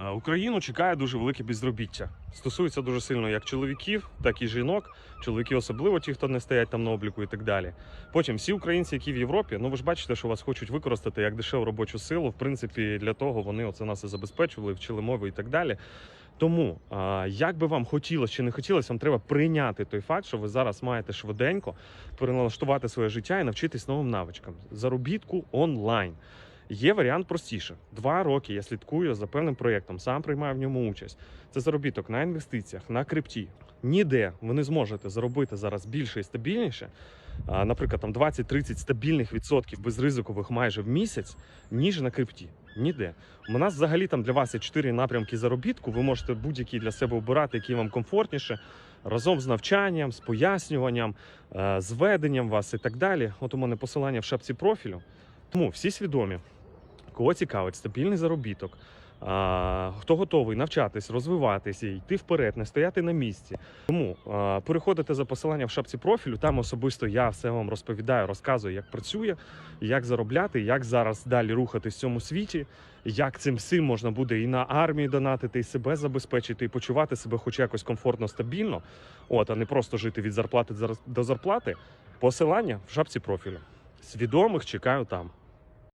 Е, Україну чекає дуже велике безробіття. Стосується дуже сильно як чоловіків, так і жінок. Чоловіки особливо ті, хто не стоять там на обліку і так далі. Потім всі українці, які в Європі, ну ви ж бачите, що вас хочуть використати як дешеву робочу силу. В принципі, для того вони оце нас і забезпечували, вчили мови і так далі. Тому, як би вам хотілося чи не хотілося, вам треба прийняти той факт, що ви зараз маєте швиденько переналаштувати своє життя і навчитись новим навичкам. Заробітку онлайн. Є варіант простіше. Два роки я слідкую за певним проєктом, сам приймаю в ньому участь. Це заробіток на інвестиціях, на крипті. Ніде ви не зможете заробити зараз більше і стабільніше, наприклад, там 20-30 стабільних відсотків безризикових майже в місяць, ніж на крипті. Ніде. У нас взагалі там для вас є чотири напрямки заробітку. Ви можете будь-який для себе обирати, який вам комфортніше, разом з навчанням, з пояснюванням, е, з веденням вас і так далі. От у мене посилання в шапці профілю. Тому всі свідомі, кого цікавить стабільний заробіток, а, хто готовий навчатись, розвиватися, йти вперед, не стояти на місці. Тому а, переходите за посиланням в шапці профілю. Там особисто я все вам розповідаю, розказую, як працює, як заробляти, як зараз далі рухатись в цьому світі, як цим всім можна буде і на армію донатити, і себе забезпечити, і почувати себе хоч якось комфортно, стабільно, от, а не просто жити від зарплати до зарплати. Посилання в шапці профілю. Свідомих чекаю там.